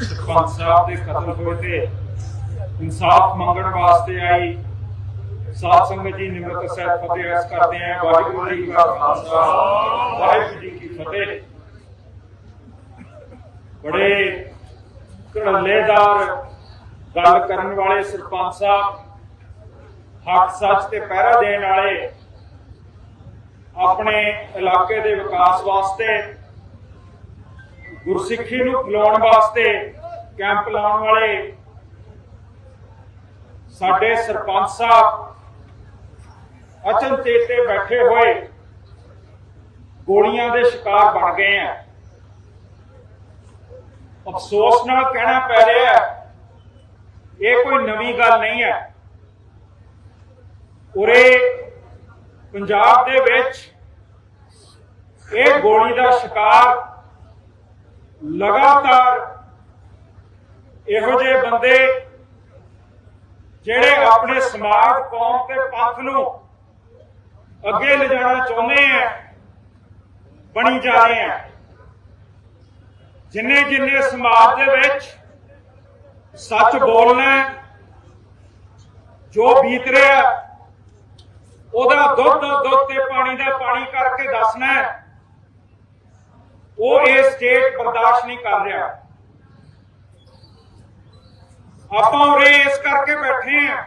ਸਰਪੰਚ ਸਾਹਿਬ ਦੇ ਕਤਲ ਹੋਏ ਤੇ ਇਨਸਾਫ ਮੰਗਣ ਵਾਸਤੇ ਆਈ। ਸਾਧ ਸੰਗਤ ਜੀ, ਨਿਮਰਤ ਸਹਿਤ ਫਤਿਹ ਅਰਜ਼ ਕਰਦੇ ਆਂ ਵਾਹਿਗੁਰੂ ਜੀ ਕਾ ਖਾਲਸਾ, ਵਾਹਿਗੁਰੂ ਜੀ ਕੀ ਫਤਿਹ। ਬੜੇ ਘੜੱਲੇਦਾਰ ਗੱਲ ਕਰਨ ਵਾਲੇ ਸਰਪੰਚ ਸਾਹਿਬ, ਹੱਕ ਸੱਚ ਤੇ ਪਹਿਰਾ ਦੇਣ ਵਾਲੇ ਆਪਣੇ ਇਲਾਕੇ ਦੇ ਵਿਕਾਸ ਵਾਸਤੇ ਗੁਰਸਿੱਖੀ ਨੂੰ ਫੈਲਾਉਣ ਵਾਸਤੇ ਕੈਂਪ ਲਾਉਣ ਵਾਲੇ ਸਾਡੇ ਸਰਪੰਚ ਸਾਹਿਬ ਅਚਨਚੇਤੇ ਬੈਠੇ ਹੋਏ ਗੋਲੀਆਂ ਦੇ ਸ਼ਿਕਾਰ ਬਣ ਗਏ ਆ। ਅਫਸੋਸ ਨਾਲ ਕਹਿਣਾ ਪੈ ਰਿਹਾ ਹੈ, ਇਹ ਕੋਈ ਨਵੀਂ ਗੱਲ ਨਹੀਂ ਹੈ। ਉਰੇ ਪੰਜਾਬ ਦੇ ਵਿੱਚ ਇਹ ਗੋਲੀ ਦਾ ਸ਼ਿਕਾਰ ਲਗਾਤਾਰ ਇਹੋ ਜਿਹੇ ਬੰਦੇ ਜਿਹੜੇ ਆਪਣੇ ਸਮਾਜ, ਕੌਮ ਤੇ ਪੰਥ ਨੂੰ ਅੱਗੇ ਲਿਜਾਣਾ ਚਾਹੁੰਦੇ ਆ, ਬਣੀ ਜਾ ਰਹੇ ਆ। ਜਿੰਨੇ ਜਿੰਨੇ ਸਮਾਜ ਦੇ ਵਿੱਚ ਸੱਚ ਬੋਲਣਾ ਜੋ ਬੀਤ ਰਿਹਾ, ਉਹਦਾ ਦੁੱਧ ਦੁੱਧ ਤੇ ਪਾਣੀ ਦਾ ਪਾਣੀ ਕਰਕੇ ਦੱਸਣਾ ਉਹ ਇਹ ਸਟੇਟ ਬਰਦਾਸ਼ਤ ਨਹੀਂ ਕਰ ਰਿਹਾ। ਆਪਾਂ ਉਰੇ ਇਸ ਕਰਕੇ ਬੈਠੇ ਆ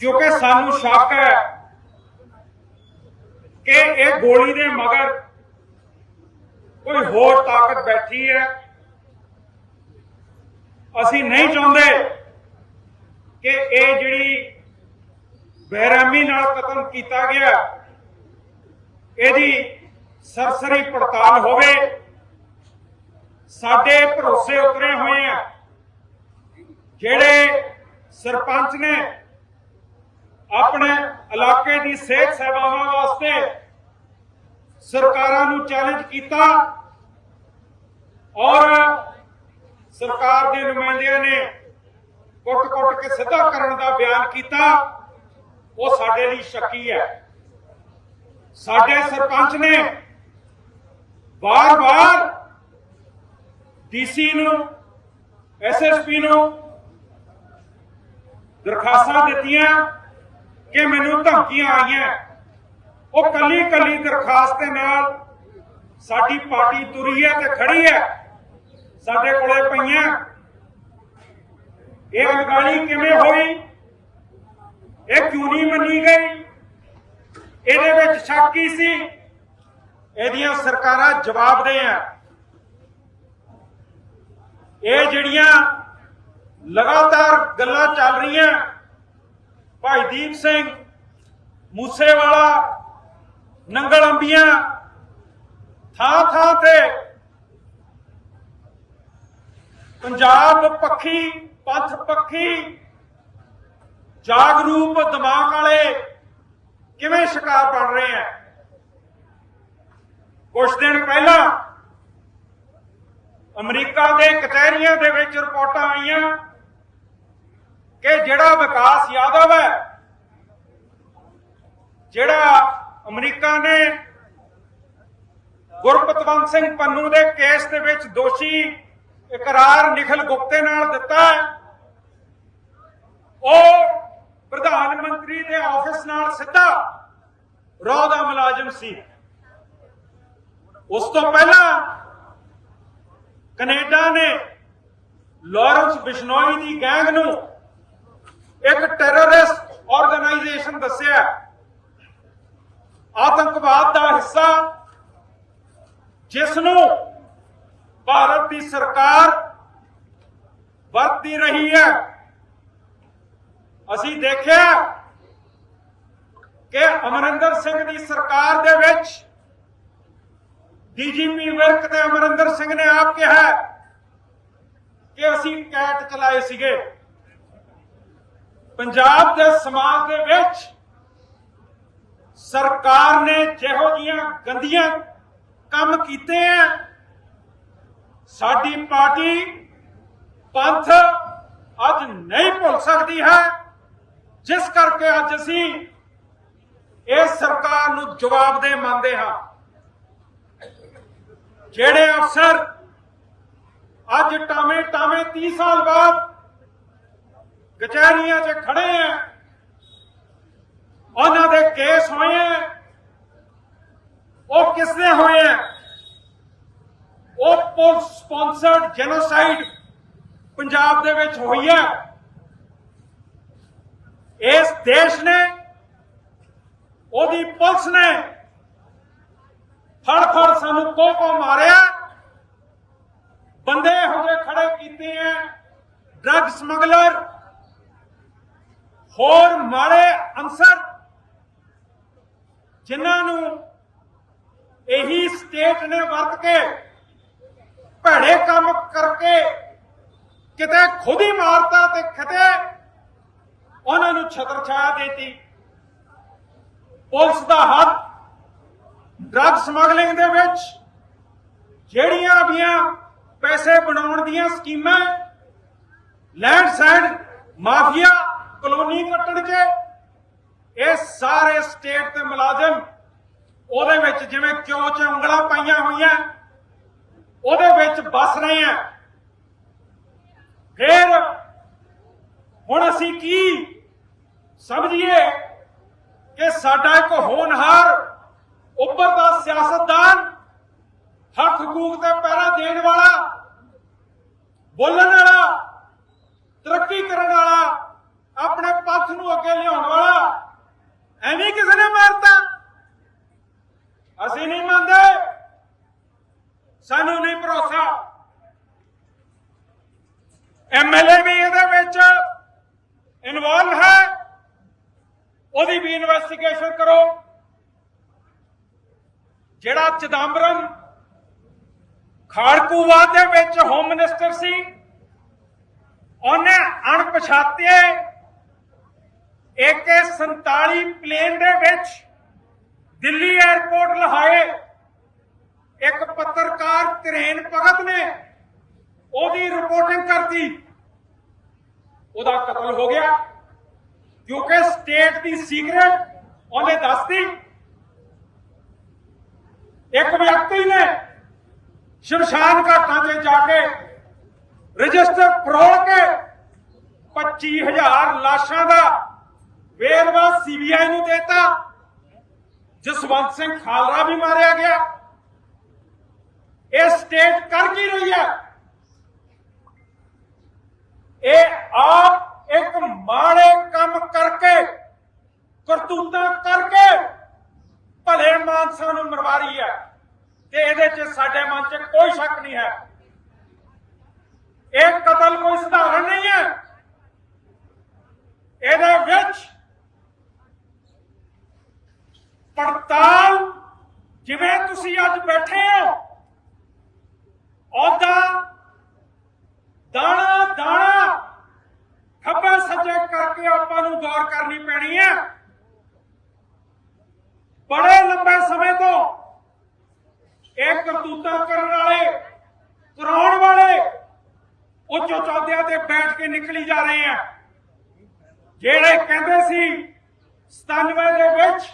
ਕਿਉਂਕਿ ਸਾਨੂੰ ਸ਼ੱਕ ਹੈ ਕਿ ਇਹ ਗੋਲੀ ਦੇ ਮਗਰ ਕੋਈ ਹੋਰ ਤਾਕਤ ਬੈਠੀ ਹੈ। ਅਸੀਂ ਨਹੀਂ ਚਾਹੁੰਦੇ ਕਿ ਇਹ ਜਿਹੜੀ ਬੇਰਹਿਮੀ ਨਾਲ ਕਤਲ ਕੀਤਾ ਗਿਆ, ਇਹਦੀ ਸਰਸਰੀ ਪੜਤਾਲ ਹੋਵੇ। ਸਾਡੇ ਭਰੋਸੇ ਉਤਰੇ ਹੋਏ ਆ। ਜਿਹੜੇ ਸਰਪੰਚ ਨੇ ਆਪਣੇ ਇਲਾਕੇ ਦੀ ਸਿਹਤ ਸੇਵਾਵਾਂ ਵਾਸਤੇ ਸਰਕਾਰਾਂ ਨੂੰ ਚੈਲੰਜ ਕੀਤਾ ਔਰ ਸਰਕਾਰ ਦੇ ਨੁਮਾਇੰਦਿਆਂ ਨੇ ਕੁੱਟ-ਕੁੱਟ ਕੇ ਸਿੱਧਾ ਕਰਨ ਦਾ ਬਿਆਨ ਕੀਤਾ, ਉਹ ਸਾਡੇ ਲਈ ਸ਼ੱਕੀ ਹੈ। ਸਾਡੇ ਸਰਪੰਚ ਨੇ ਵਾਰ-ਵਾਰ ਡੀਸੀ ਨੂੰ ਐਸਐਸਪੀ ਨੂੰ ਦਰਖਾਸਤਾਂ ਦਿੱਤੀਆਂ ਕਿ ਮੈਨੂੰ ਧਮਕੀਆਂ ਆਈਆਂ ਉਹ ਕੱਲੀ ਕੱਲੀ ਦਰਖਾਸਤ ਦੇ ਨਾਲ ਸਾਡੀ ਪਾਰਟੀ ਤੁਰੀ ਹੈ ਤੇ ਖੜੀ ਹੈ, ਸਾਡੇ ਕੋਲੇ ਪਈਆਂ। ਇਹ ਅਣਗਾਲੀ ਕਿਵੇਂ ਹੋਈ? ਇਹ ਕਿਉਂ ਨਹੀਂ ਮੰਨੀ ਗਈ? ਇਹਦੇ ਵਿੱਚ ਸ਼ੱਕ ਕੀ ਸੀ? ਇਹਦੀਆਂ ਸਰਕਾਰਾਂ ਜਵਾਬ ਦੇ ਆ। ਇਹ ਜਿਹੜੀਆਂ ਲਗਾਤਾਰ ਗੱਲਾਂ ਚੱਲ ਰਹੀਆਂ, ਭਾਈ ਦੀਪ ਸਿੰਘ, ਮੂਸੇਵਾਲਾ, ਨੰਗਲ ਅੰਬੀਆਂ, ਥਾਂ ਥਾਂ ਤੇ ਪੰਜਾਬ ਪੱਖੀ, ਪੰਥ ਪੱਖੀ, ਜਾਗਰੂਕ ਦਿਮਾਗ ਵਾਲੇ ਕਿਵੇਂ ਸ਼ਿਕਾਰ ਬਣ ਰਹੇ ਆ? ਕੁਝ ਦਿਨ ਪਹਿਲਾਂ ਅਮਰੀਕਾ ਦੇ ਕਚਹਿਰੀਆਂ ਦੇ ਵਿੱਚ ਰਿਪੋਰਟਾਂ ਆਈਆਂ ਕਿ ਜਿਹੜਾ ਵਿਕਾਸ ਯਾਦਵ ਹੈ, ਜਿਹੜਾ ਅਮਰੀਕਾ ਨੇ ਗੁਰਪਤਵੰਤ ਸਿੰਘ ਪੰਨੂ ਦੇ ਕੇਸ ਦੇ ਵਿੱਚ ਦੋਸ਼ੀ ਇਕਰਾਰ ਨਿਖਲ ਗੁਪਤੇ ਨਾਲ ਦਿੱਤਾ ਉਹ ਪ੍ਰਧਾਨ ਮੰਤਰੀ ਦੇ ਆਫਿਸ ਨਾਲ ਸਿੱਧਾ ਰੋਹ ਦਾ ਮੁਲਾਜ਼ਮ ਸੀ। ਉਸ ਤੋਂ ਪਹਿਲਾਂ ਕੈਨੇਡਾ ਨੇ ਲਾਰੈਂਸ ਬਿਸ਼ਨੋਈ ਦੀ ਗੈਂਗ ਨੂੰ ਇੱਕ ਟੈਰਰਿਸਟ ਆਰਗੇਨਾਈਜੇਸ਼ਨ ਦੱਸਿਆ ਆਤੰਕਵਾਦ ਦਾ ਹਿੱਸਾ ਜਿਸ ਨੂੰ ਭਾਰਤ ਦੀ ਸਰਕਾਰ ਵਰਤੀ ਰਹੀ ਹੈ। ਅਸੀਂ ਦੇਖਿਆ ਕਿ ਅਮਰਿੰਦਰ ਸਿੰਘ ਦੀ ਸਰਕਾਰ ਦੇ ਵਿੱਚ ਡੀਜੀਪੀ ਵਿਰਕ ਤੇ ਅਮਰਿੰਦਰ ਸਿੰਘ ਨੇ ਆਪ ਕਿਹਾ ਕਿ ਅਸੀਂ ਕੈਟ ਚਲਾਏ ਸੀਗੇ। ਪੰਜਾਬ ਦੇ ਸਮਾਜ ਦੇ ਵਿੱਚ ਸਰਕਾਰ ਨੇ ਜਿਹੋ ਜੀਆਂ ਗੰਦੀਆਂ ਕੰਮ ਕੀਤੇ ਆ, ਸਾਡੀ ਪਾਰਟੀ ਪੰਥ ਅੱਜ ਨਹੀਂ ਭੁੱਲ ਸਕਦੀ ਹੈ। ਜਿਸ ਕਰਕੇ ਅੱਜ ਅਸੀਂ ਇਸ ਸਰਕਾਰ ਨੂੰ ਜਵਾਬਦੇ ਮੰਨਦੇ ਹਾਂ। ਜਿਹੜੇ ਅਫਸਰ ਅੱਜ ਟਾਵੇਂ ਟਾਵੇਂ 30 ਸਾਲ ਬਾਅਦ ਕਚਹਿਰੀਆਂ 'ਚ ਖੜੇ ਆ, ਉਹਨਾਂ ਦੇ ਕੇਸ ਹੋਏ ਆ, ਉਹ ਕਿਸ ਦੇ ਹੋਏ ਆ? ਉਹ ਪੁਲਿਸ ਸਪਾਂਸਰਡ ਜੈਨੋਸਾਈਡ ਪੰਜਾਬ ਦੇ ਵਿੱਚ ਹੋਈ ਹੈ ਇਸ ਦੇਸ਼ ਨੇ, ਉਹਦੀ ਪੁਲਿਸ ਨੇ ਫੜ ਫੜ ਸਾਨੂੰ ਕੋ ਕੋ ਮਾਰਿਆ। ਬੰਦੇ ਹੋ ਗਏ ਖੜੇ ਕੀਤੇ ਐ ਡਰੱਗ ਸਮਗਲਰ ਹੋਰ ਮਾੜੇ ਅਨਸਰ, ਜਿਨ੍ਹਾਂ ਨੂੰ ਇਹੀ ਸਟੇਟ ਨੇ ਵਰਤ ਕੇ ਭੈੜੇ ਕੰਮ ਕਰਕੇ ਕਿਤੇ ਖੁਦ ਹੀ ਮਾਰਤਾ ਤੇ ਕਿਤੇ ਉਹਨਾਂ ਨੂੰ ਛਤਰ ਛਾਇਆ ਦੇਤੀ। ਪੁਲਿਸ ਦਾ ਹੱਥ ਡਰੱਗ ਸਮਗਲਿੰਗ ਦੇ ਵਿੱਚ ਜਿਹੜੀਆਂ ਵੀਆਂ ਪੈਸੇ ਬਣਾਉਣ ਦੀਆਂ ਸਕੀਮਾਂ ਲੈਂਡ ਸਾਈਡ ਮਾਫੀਆ, ਕਲੋਨੀ ਕੱਟਣ 'ਚ, ਇਹ ਸਾਰੇ ਸਟੇਟ ਦੇ ਮੁਲਾਜ਼ਮ ਉਹਦੇ ਵਿੱਚ ਜਿਵੇਂ ਕਿਉਂ ਚ ਉਂਗਲਾਂ ਪਾਈਆਂ ਹੋਈਆਂ, ਉਹਦੇ ਵਿੱਚ ਵੱਸ ਰਹੇ ਆ। ਫਿਰ ਹੁਣ ਅਸੀਂ ਕੀ ਸਮਝੀਏ ਕਿ ਸਾਡਾ ਇੱਕ ਹੋਣਹਾਰ ਸਿਆਸਤਦਾਨ ਹੱਕ ਹਕੂਕ ਤੇ ਪਹਿਰਾ ਦੇਣ ਵਾਲਾ, ਬੋਲਣ ਵਾਲਾ, ਤਰੱਕੀ ਕਰਨ ਵਾਲਾ, ਆਪਣੇ ਪੱਖ ਨੂੰ ਅੱਗੇ ਲਿਆਉਣ ਵਾਲਾ, ਐਵੇਂ ਕਿਸੇ ਨੇ ਮਾਰਤਾ? ਅਸੀਂ ਨਹੀਂ ਮੰਨਦੇ। ਸਾਨੂੰ ਨਹੀਂ ਭਰੋਸਾ। ਐਮਐਲਏ ਵੀ ਇਹਦੇ ਵਿੱਚ ਇਨਵੋਲਵ ਹੈ। ਉਹਦੀ ਵੀ ਇਨਵੈਸਟੀਗੇਸ਼ਨ ਕਰੋ। ਜਿਹੜਾ ਚਿਦੰਬਰਮ ਖਾੜਕੂਵਾਦ ਦੇ ਵਿੱਚ ਹੋਮ ਮਿਨਿਸਟਰ ਸੀ, ਉਹਨੇ ਅਣਪਛਾਤੇ AK47 ਪਲੇਨ ਦੇ ਵਿੱਚ ਦਿੱਲੀ 에ਅਰਪੋਰਟ ਲਹਾਏ। ਇੱਕ ਪੱਤਰਕਾਰ ਤਰੇਨ ਭਗਤ ਨੇ ਉਹਦੀ ਰਿਪੋਰਟਿੰਗ ਕਰਤੀ। ਉਹਦਾ ਕਤਲ ਹੋ ਗਿਆ, ਕਿਉਂਕਿ ਸਟੇਟ ਦੀ ਸੀਕ੍ਰੇਟ ਉਹਨੇ ਦੱਸਦੀ ਇੱਕ ਵਿਅਕਤੀ ਨੇ ਸ਼ਮਸ਼ਾਨ ਘਾਟਾਂ ਤੇ ਜਾ ਕੇ ਰਜਿਸਟਰ ਫਰੋਲ ਕੇ 25000 ਲਾਸ਼ਾਂ ਦਾ ਵੇਰਵਾ ਸੀਬੀਆਈ ਨੂੰ ਦੇਤਾ। ਜਸਵੰਤ ਸਿੰਘ ਖਾਲਰਾ ਵੀ ਮਾਰਿਆ ਗਿਆ। ਇਹ ਸਟੇਟ ਕਰ ਕੀ ਰਹੀ ਹੈ? ਇਹ ਆਪ ਇੱਕ ਮਾੜੇ ਕੰਮ ਕਰਕੇ, ਕਰਤੂਤਾਂ ਕਰਕੇ ਭਲੇ ਮਾਨਸਾਂ ਨੂੰ ਮਰਵਾ ਰਹੀ ਹੈ ਤੇ ਇਹਦੇ 'ਚ ਸਾਡੇ ਮਨ 'ਚ ਕੋਈ ਸ਼ੱਕ ਨਹੀਂ ਹੈ। ਇਹ ਕਤਲ ਕੋਈ ਸਧਾਰਨ ਨਹੀਂ ਹੈ। ਇਹਦੇ ਵਿੱਚ ਪੜਤਾਲ, ਜਿਵੇਂ ਤੁਸੀਂ ਅੱਜ ਬੈਠੇ ਹੋ, ਉਹਦਾ ਦਾਣਾ ਦਾਣਾ ਖੱਬੇ ਸੱਜੇ ਕਰਕੇ ਆਪਾਂ ਨੂੰ ਗੌਰ ਕਰਨੀ ਪੈਣੀ ਹੈ। ਬੜੇ ਲੰਬੇ ਸਮੇਂ ਤੋਂ ਇਹ ਕਰਤੂਤਾਂ ਕਰਨ ਵਾਲੇ, ਕਰਾਉਣ ਵਾਲੇ ਉੱਚ ਚੌਧਿਆਂ ਤੇ ਬੈਠ ਕੇ ਨਿਕਲੀ ਜਾ ਰਹੇ ਆ। ਜਿਹੜੇ ਕਹਿੰਦੇ ਸੀ 97 ਦੇ ਵਿੱਚ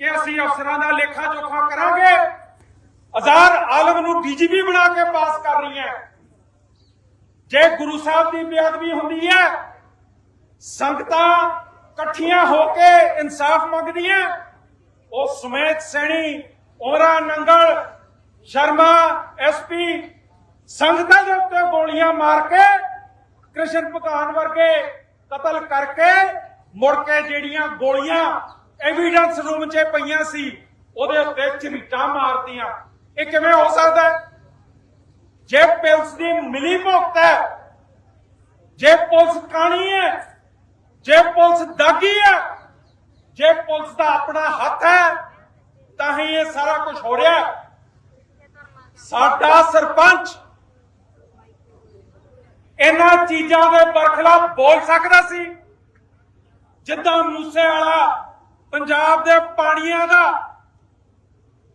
ਕਿ ਅਸੀਂ ਅਫਸਰਾਂ ਦਾ ਲੇਖਾ ਜੋਖਾ ਕਰਾਂਗੇ ਅਜ਼ਾਰ ਆਲਮ ਨੂੰ ਡੀਜੀਪੀ ਬਣਾ ਕੇ ਪਾਸ ਕਰ ਰਹੀ ਹੈ। ਜੇ ਗੁਰੂ ਸਾਹਿਬ ਦੀ ਬੇਅਦਬੀ ਹੁੰਦੀ ਹੈ, ਸੰਗਤਾਂ ਇਕੱਠੀਆਂ ਹੋ ਕੇ ਇਨਸਾਫ ਮੰਗਦੀਆਂ ਉਹ ਸੁਮੇਧ ਸੈਣੀ ਔਰਾ ਨੰਗਲ, ਸ਼ਰਮਾ ਐਸਪੀ ਸੰਗਤਾਂ ਦੇ ਉੱਤੇ ਗੋਲੀਆਂ ਮਾਰ ਕੇ, ਕ੍ਰਿਸ਼ਨ ਭਗਵਾਨ ਵਰਗੇ ਕਤਲ ਕਰਕੇ ਮੁੜ ਕੇ ਜਿਹੜੀਆਂ ਗੋਲੀਆਂ ਐਵੀਡੈਂਸ ਰੂਮ 'ਚ ਪਈਆਂ ਸੀ, ਉਹਦੇ ਉੱਤੇ ਝਰੀਟਾਂ ਮਾਰਦੀਆਂ ਇਹ ਕਿਵੇਂ ਹੋ ਸਕਦਾ ਜੇ ਪੁਲਿਸ ਦੀ ਮਿਲੀ ਭੁਗਤ ਹੈ, ਜੇ ਪੁਲਿਸ ਕਾਣੀ ਹੈ, ਜੇ ਪੁਲਿਸ ਦਾਗੀ ਹੈ ਜੇ ਪੁਲਿਸ ਦਾ ਆਪਣਾ ਹੱਥ ਹੈ, ਤਾਂ ਹੀ ਇਹ ਸਾਰਾ ਕੁਝ ਹੋ ਰਿਹਾ ਸਾਡਾ ਸਰਪੰਚ ਇਹਨਾਂ ਚੀਜ਼ਾਂ ਦੇ ਬਰਖਲਾਫ ਬੋਲ ਸਕਦਾ ਸੀ। ਜਿੱਦਾਂ ਮੂਸੇ ਵਾਲਾ ਪੰਜਾਬ ਦੇ ਪਾਣੀਆਂ ਦਾ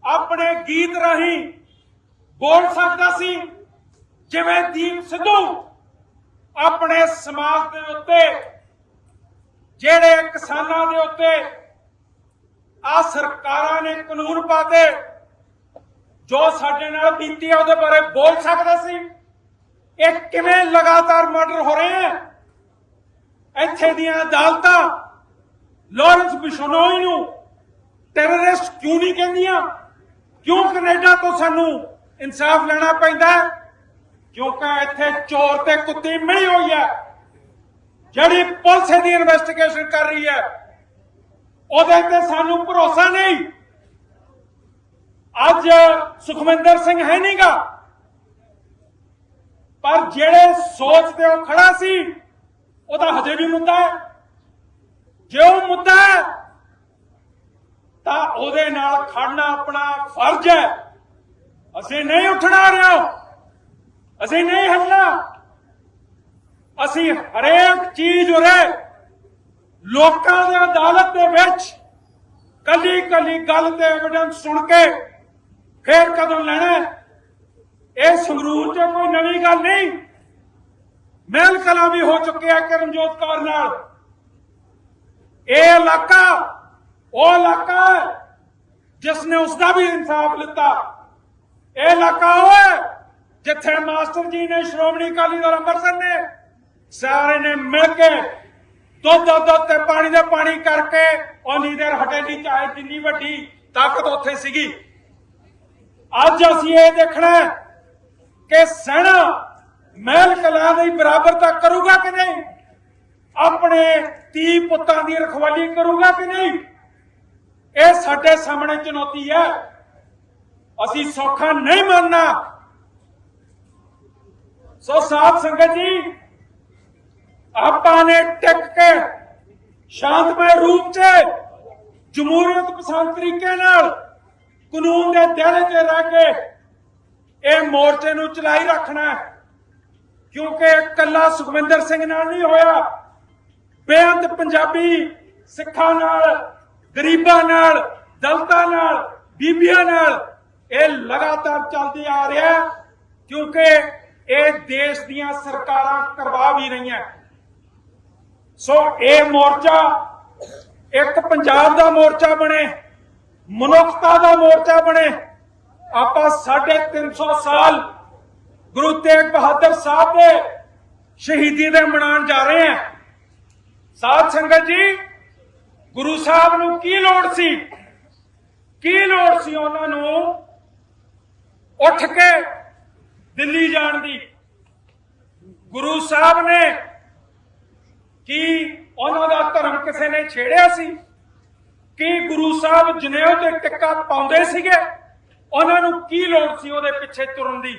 ਆਪਣੇ ਗੀਤ ਰਾਹੀਂ ਬੋਲ ਸਕਦਾ ਸੀ, ਜਿਵੇਂ ਦੀਪ ਸਿੱਧੂ ਆਪਣੇ ਸਮਾਜ ਦੇ ਉੱਤੇ ਜਿਹੜੇ ਕਿਸਾਨਾਂ ਦੇ ਉੱਤੇ ਆ ਸਰਕਾਰਾਂ ਨੇ ਕਾਨੂੰਨ ਪਾਤੇ, ਜੋ ਸਾਡੇ ਨਾਲ ਬੀਤੀ ਆ, ਉਹਦੇ ਬਾਰੇ ਬੋਲ ਸਕਦਾ ਸੀ। ਇਹ ਕਿਵੇਂ ਲਗਾਤਾਰ ਮਰਡਰ ਹੋ ਰਹੇ ਹੈ ਇੱਥੇ ਦੀਆਂ ਅਦਾਲਤਾਂ, ਲਾਰੈਂਸ ਬਿਸ਼ਨੋਈ ਨੂੰ ਟੈਰਰਿਸਟ ਕਿਉਂ ਨਹੀਂ ਕਹਿੰਦੀਆਂ? ਕਿਉਂ ਕੈਨੇਡਾ ਤੋਂ ਸਾਨੂੰ ਇਨਸਾਫ ਲੈਣਾ ਪੈਂਦਾ? ਕਿਉਂਕਿ ਇੱਥੇ ਚੋਰ ਤੇ ਕੁੱਤੀ ਮਿਲੀ ਹੋਈ ਹੈ ਜਿਹੜੀ ਪੁਲਿਸ ਦੀ ਇਨਵੈਸਟੀਗੇਸ਼ਨ ਕਰ ਰਹੀ ਹੈ, ਉਹਦੇ ਤੇ ਸਾਨੂੰ ਭਰੋਸਾ ਨਹੀਂ। ਅੱਜ ਸੁਖਮਿੰਦਰ ਸਿੰਘ ਹੈ ਨਹੀਂਗਾ ਪਰ ਜਿਹੜੇ ਸੋਚ ਤੇ ਉਹ ਖੜਾ ਸੀ, ਉਹਦਾ ਹਜੇ ਵੀ ਮੁੱਦਾ ਹੈ। ਜੇ ਉਹ ਮੁੱਦਾ ਹੈ, ਤਾਂ ਉਹਦੇ ਨਾਲ ਖੜਨਾ ਆਪਣਾ ਫਰਜ਼ ਹੈ। ਅਸੀਂ ਨਹੀਂ ਉੱਠਣਾ ਰਿਹਾ। ਅਸੀਂ ਨਹੀਂ ਹਟਣਾ। ਅਸੀਂ ਹਰੇਕ ਚੀਜ਼ ਉਰੇ ਲੋਕਾਂ ਦੇ ਅਦਾਲਤ ਦੇ ਵਿੱਚ ਕੱਲੀ ਕੱਲੀ ਗੱਲ ਤੇ ਐਵੀਡੈਂਸ ਸੁਣ ਕੇ ਫੇਰ ਕਦੋਂ ਲੈਣਾ ਹੈ? ਇਹ ਸੰਗਰੂਰ 'ਚ ਕੋਈ ਨਵੀਂ ਗੱਲ ਨਹੀਂ। ਮਹਿਲ ਕਲਾ ਵੀ ਹੋ ਚੁੱਕਿਆ ਕਰਮਜੋਤ ਕੌਰ ਨਾਲ। ਇਹ ਇਲਾਕਾ, ਉਹ ਇਲਾਕਾ ਹੈ ਜਿਸ ਨੇ ਉਸ ਦਾ ਵੀ ਇਨਸਾਫ ਲਿੱਤਾ। ਇਹ ਇਲਾਕਾ ਉਹ ਹੈ ਜਿੱਥੇ ਮਾਸਟਰ ਜੀ ਨੇ ਸ਼੍ਰੋਮਣੀ ਅਕਾਲੀ ਦਲ ਅੰਮ੍ਰਿਤਸਰ ਨੇ ਸਾਰੇ ਨੇ ਮਿਲ ਕੇ ਦੁੱਧ ਦੁੱਧ ਤੇ ਪਾਣੀ ਦੇ ਪਾਣੀ ਕਰਕੇ ਉਨੀ ਦੇਰ ਹਟੇ ਚਾਹੇ ਜਿੰਨੀ ਵੱਡੀ ਤਾਕਤ ਉੱਥੇ ਸੀਗੀ। ਅੱਜ ਅਸੀਂ ਇਹ ਦੇਖਣਾ ਕਿ ਸੈਨਾ ਮਹਿਲ ਕਲਾ ਦੀ ਬਰਾਬਰਤਾ ਕਰੂਗਾ ਕਿ ਨਹੀਂ? ਆਪਣੇ ਧੀ ਪੁੱਤਾਂ ਦੀ ਰਖਵਾਲੀ ਕਰੂਗਾ ਕਿ ਨਹੀਂ? ਇਹ ਸਾਡੇ ਸਾਹਮਣੇ ਚੁਣੌਤੀ ਹੈ। ਅਸੀਂ ਸੌਖਾ ਨਹੀਂ ਮੰਨਣਾ। ਸੋ ਸਾਧ ਸੰਗਤ ਜੀ ਆਪਾਂ ਨੇ ਟਿਕ ਕੇ ਸ਼ਾਂਤਮਈ ਰੂਪ 'ਚ, ਜਮਹੂਰੀਅਤ ਪਸੰਦ ਤਰੀਕੇ ਨਾਲ ਕਾਨੂੰਨ ਦੇ ਦਾਇਰੇ 'ਚ ਰਹਿ ਕੇ ਇਹ ਮੋਰਚੇ ਨੂੰ ਚਲਾਈ ਰੱਖਣਾ ਕਿਉਂਕਿ ਇਕੱਲਾ ਸੁਖਵਿੰਦਰ ਸਿੰਘ ਨਾਲ ਨਹੀਂ ਹੋਇਆ। ਬੇਅੰਤ ਪੰਜਾਬੀ ਸਿੱਖਾਂ ਨਾਲ, ਗਰੀਬਾਂ ਨਾਲ, ਦਲਤਾਂ ਨਾਲ, ਬੀਬੀਆਂ ਨਾਲ ਇਹ ਲਗਾਤਾਰ ਚੱਲਦੇ ਆ ਰਿਹਾ ਕਿਉਂਕਿ ਇਹ ਦੇਸ਼ ਦੀਆਂ ਸਰਕਾਰਾਂ ਕਰਵਾ ਵੀ ਰਹੀਆਂ। ਸੋ ਇਹ ਮੋਰਚਾ ਇੱਕ ਪੰਜਾਬ ਦਾ ਮੋਰਚਾ ਬਣੇ, ਮਨੁੱਖਤਾ ਦਾ ਮੋਰਚਾ ਬਣੇ। ਆਪਾਂ 350 ਸਾਲ ਗੁਰੂ ਤੇਗ ਬਹਾਦਰ ਸਾਹਿਬ ਦੇ ਸ਼ਹੀਦੀ ਦੇ ਮਨਾਉਣ ਜਾ ਰਹੇ ਹਾਂ। ਸਾਧ ਸੰਗਤ ਜੀ, ਗੁਰੂ ਸਾਹਿਬ ਨੂੰ ਕੀ ਲੋੜ ਸੀ? ਕੀ ਲੋੜ ਸੀ ਉਹਨਾਂ ਨੂੰ ਉੱਠ ਕੇ ਦਿੱਲੀ ਜਾਣ ਦੀ? ਗੁਰੂ ਸਾਹਿਬ ਨੇ ਕੀ ਉਹਨਾਂ ਦਾ ਧਰਮ ਕਿਸੇ ਨੇ ਛੇੜਿਆ ਸੀ? ਕੀ ਗੁਰੂ ਸਾਹਿਬ ਜਨੇਊ ਤੇ ਟਿੱਕਾ ਪਾਉਂਦੇ ਸੀਗੇ? ਉਹਨਾਂ ਨੂੰ ਕੀ ਲੋੜ ਸੀ ਉਹਦੇ ਪਿੱਛੇ ਤੁਰਨ ਦੀ?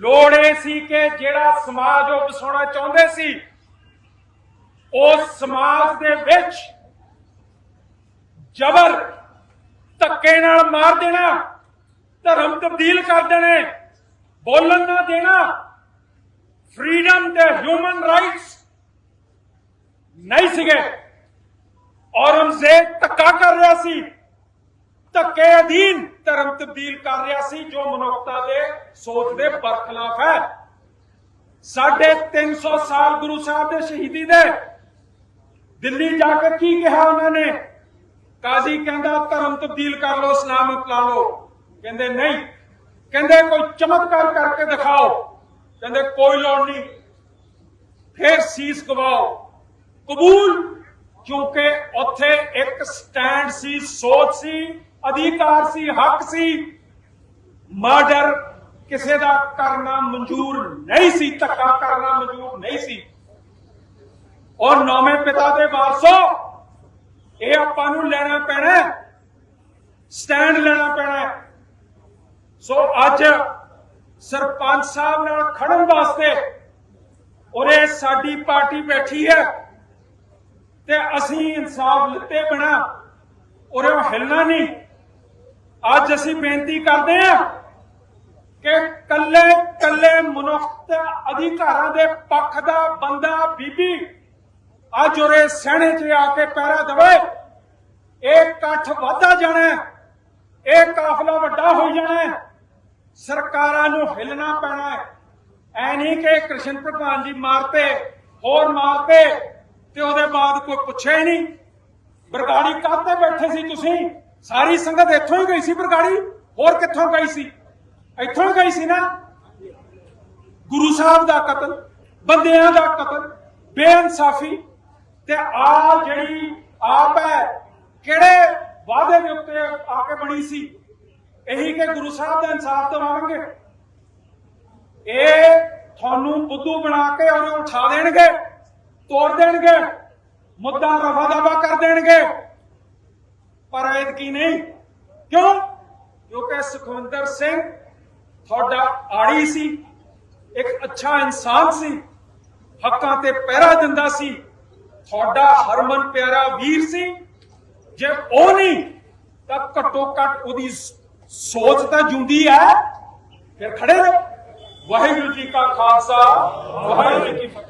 ਲੋੜ ਇਹ ਸੀ ਕਿ ਜਿਹੜਾ ਸਮਾਜ ਉਹ ਵਸਾਉਣਾ ਚਾਹੁੰਦੇ ਸੀ, ਉਸ ਸਮਾਜ ਦੇ ਵਿੱਚ ਜ਼ਬਰ ਧੱਕੇ ਨਾਲ ਮਾਰ ਦੇਣਾ, ਧਰਮ ਤਬਦੀਲ ਕਰ ਦੇਣੇ, ਬੋਲਣ ਨਾ ਦੇਣਾ ਫਰੀडम ਤੇ ਹਿਊਮਨ ਰਾਈਟਸ ਨਹੀਂ ਸੀਗੇ। ਔਰੰਗਜ਼ੇਬ ਧੱਕਾ ਕਰ ਰਿਹਾ ਸੀ। ਧੱਕੇ ਅਧੀਨ ਧਰਮ ਤਬਦੀਲ ਕਰ ਰਿਹਾ ਸੀ, ਜੋ ਮਨੁੱਖਤਾ ਦੇ ਸੋਚ ਦੇ ਬਰਖਲਾਫ ਹੈ। ਸਾਢੇ 300 ਸਾਲ ਗੁਰੂ ਸਾਹਿਬ ਦੇ ਸ਼ਹੀਦੀ ਦੇ ਦਿੱਲੀ ਜਾ ਕੇ ਕੀ ਕਿਹਾ ਉਹਨਾਂ ਨੇ? ਕਾਜ਼ੀ ਕਹਿੰਦਾ, ਧਰਮ ਤਬਦੀਲ ਕਰ ਲਓ, ਇਸਲਾਮ ਅਪਣਾ ਲਓ। ਕਹਿੰਦੇ, ਨਹੀਂ। ਕਹਿੰਦੇ, ਕੋਈ ਚਮਤਕਾਰ ਕਰਕੇ ਦਿਖਾਓ। ਕਹਿੰਦੇ, ਕੋਈ ਲੋੜ ਨਹੀਂ। ਫਿਰ ਸੀਸ ਗਵਾਓ। ਕਬੂਲ, ਕਿਉਂਕਿ ਉੱਥੇ ਇੱਕ ਸਟੈਂਡ ਸੀ, ਸੋਚ ਸੀ, ਅਧਿਕਾਰ ਸੀ, ਹੱਕ ਸੀ। ਮਰਡਰ ਕਿਸੇ ਦਾ ਕਰਨਾ ਮਨਜ਼ੂਰ ਨਹੀਂ ਸੀ, ਧੱਕਾ ਕਰਨਾ ਮਨਜ਼ੂਰ ਨਹੀਂ ਸੀ। ਔਰ ਨੌਵੇਂ ਪਿਤਾ ਦੇ ਵਾਰਸੋ, ਇਹ ਆਪਾਂ ਨੂੰ ਲੈਣਾ ਪੈਣਾ ਸਟੈਂਡ ਲੈਣਾ ਪੈਣਾ ਸੋ ਅੱਜ ਸਰਪੰਚ ਸਾਹਿਬ ਨਾਲ ਖੜਨ ਵਾਸਤੇ ਉਰੇ ਸਾਡੀ ਪਾਰਟੀ ਬੈਠੀ ਹੈ। ਤੇ ਅਸੀਂ ਇਨਸਾਫ ਲਿੱਤੇ ਬਿਨਾ ਉਰੇ ਹਿਲਣਾ ਨਹੀਂ। ਅੱਜ ਅਸੀਂ ਬੇਨਤੀ ਕਰਦੇ ਹਾਂ ਕਿ ਕੱਲੇ ਕੱਲੇ ਮਨੁੱਖ ਅਧਿਕਾਰਾਂ ਦੇ ਪੱਖ ਦਾ ਬੰਦਾ ਬੀਬੀ ਅੱਜ ਉਰੇ ਸਹਿਣੇ 'ਚ ਆ ਕੇ ਪੈਰਾ ਦੇਵੇ। ਇਹ ਇਕੱਠ ਵਧਦਾ ਜਾਣਾ ਇਹ ਕਾਫਲਾ ਵੱਡਾ ਹੋ ਜਾਣਾ ਸਰਕਾਰਾਂ ਨੂੰ ਹਿੱਲਣਾ ਪੈਣਾ ਹੈ। ਐ ਨਹੀਂ ਕਿ ਕ੍ਰਿਸ਼ਨ ਭਗਵਾਨ ਜੀ ਮਾਰਤੇ ਹੋਰ ਮਾਰਤੇ ਤੇ ਉਹਦੇ ਬਾਅਦ ਕੋਈ ਪੁੱਛਿਆ ਹੀ ਨਹੀਂ। ਬਰਗਾੜੀ ਕਾਹਤੇ ਬੈਠੇ ਸੀ ਤੁਸੀਂ? ਸਾਰੀ ਸੰਗਤ ਇੱਥੋਂ ਹੀ ਗਈ ਸੀ ਬਰਗਾੜੀ? ਹੋਰ ਕਿੱਥੋਂ ਗਈ ਸੀ? ਇੱਥੋਂ ਹੀ ਗਈ ਸੀ ਨਾ? ਗੁਰੂ ਸਾਹਿਬ ਦਾ ਕਤਲ, ਬੰਦਿਆਂ ਦਾ ਕਤਲ, ਬੇਇਨਸਾਫੀ ਤੇ ਆ ਜਿਹੜੀ ਆਪ ਹੈ, ਕਿਹੜੇ ਵਾਅਦੇ ਦੇ ਉੱਤੇ ਆ ਕੇ ਬਣੀ ਸੀ? ਇਹੀ ਕਿ ਗੁਰੂ ਸਾਹਿਬ ਦਾ ਇਨਸਾਫ ਦਿਵਾਵਾਂਗੇ ਇਹ ਤੁਹਾਨੂੰ ਬੁੱਧੂ ਬਣਾ ਕੇ ਉਹਨੂੰ ਉਠਾ ਦੇਣਗੇ। ਤੋੜ ਦੇਣਗੇ, ਮੁੱਦਾ ਰਫਾ ਦਫਾ ਕਰ ਦੇਣਗੇ। ਪਰ ਐਤਕੀ ਨਹੀਂ। ਕਿਉਂ? ਕਿਉਂਕਿ ਸੁਖਵਿੰਦਰ ਸਿੰਘ ਤੁਹਾਡਾ ਆੜੀ ਸੀ, ਇੱਕ ਅੱਛਾ ਇਨਸਾਨ ਸੀ, ਹੱਕਾਂ ਤੇ ਪਹਿਰਾ ਦਿੰਦਾ ਸੀ। ਤੁਹਾਡਾ ਹਰਮਨ ਪਿਆਰਾ ਵੀਰ ਸੀ। ਜੇ ਉਹ ਨਹੀਂ, ਤਾਂ ਘੱਟੋ ਘੱਟ ਉਹਦੀ ਸੋਚ ਤਾਂ ਜੁੰਦੀ ਹੈ। ਫਿਰ ਖੜੇ ਰਹੋ। ਵਾਹਿਗੁਰੂ ਜੀ ਕਾ ਖਾਲਸਾ, ਵਾਹਿਗੁਰੂ ਜੀ ਕੀ ਫਤਿਹ।